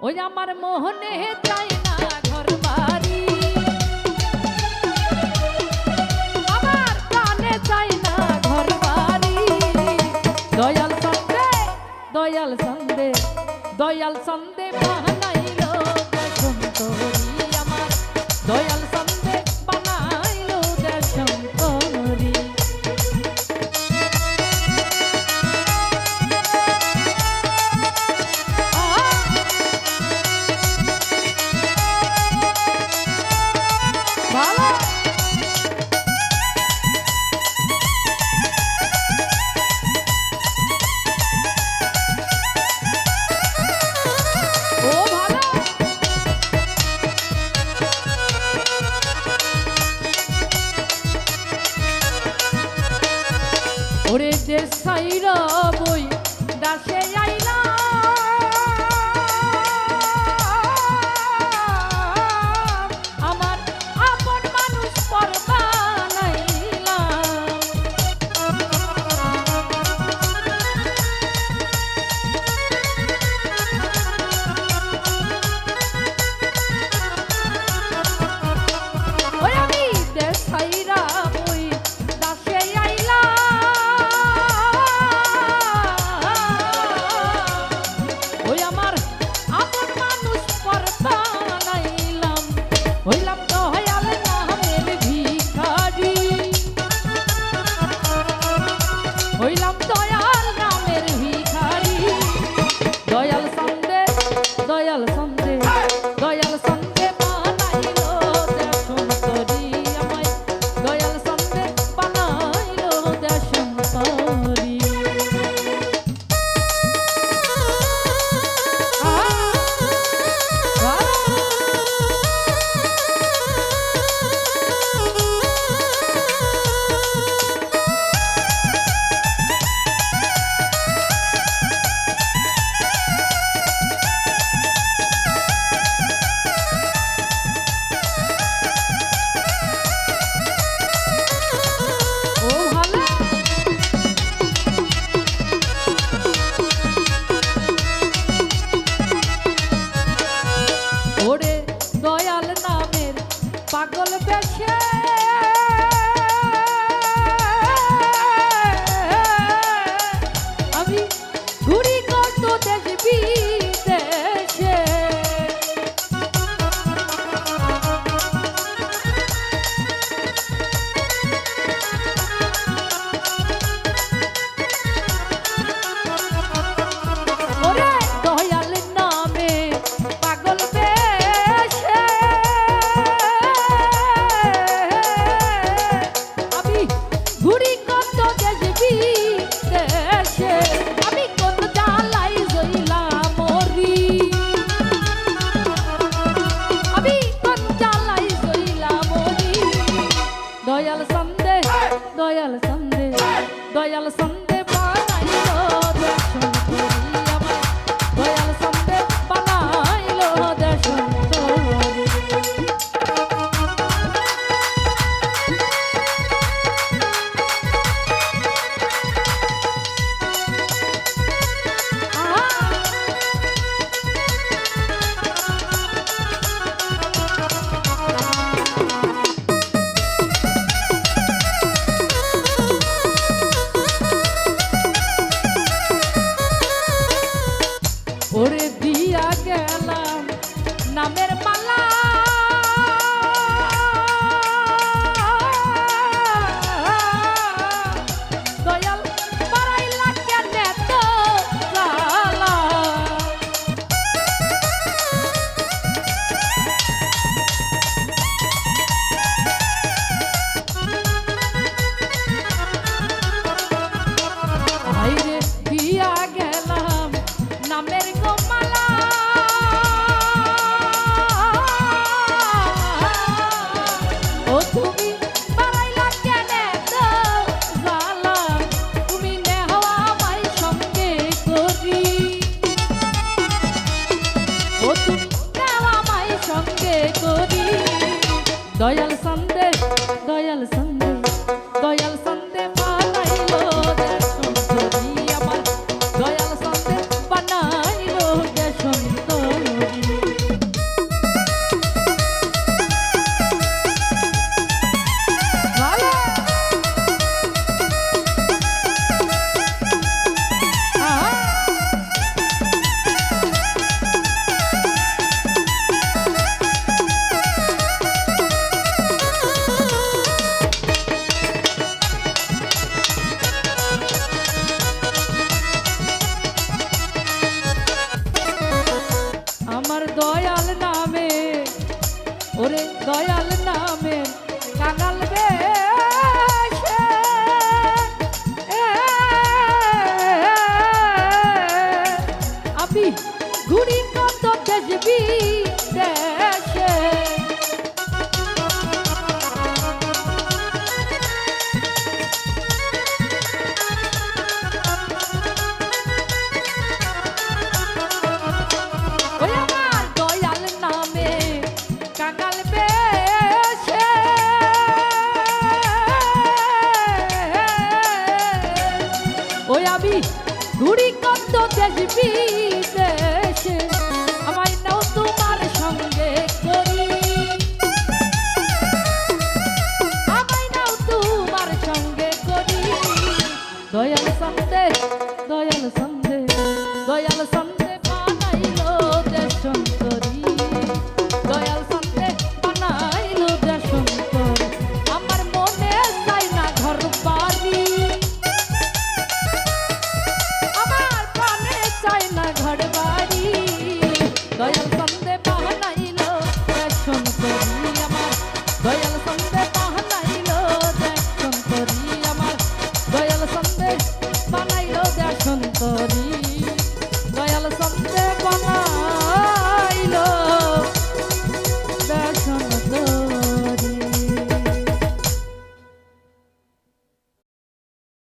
ওই আমার মোহনে চাই না ঘর বাড়ি। আমার কানে চাই না ঘর বাড়ি। দয়াল সন্দে দয়াল সন্দে দয়াল সন্দে বাহানাইল দেখুন আমার। দয়াল ওরে দেশ সাইরা বই দাসে ঘুরি কত দেশ বিদেশে, আমি কত জ্বালাই জইলাম মরি আমি কত জ্বালাই জইলাম মরি দয়াল সন্দে দয়াল সন্দে দয়াল সন্দে বানাই i'm a la la la দেশ for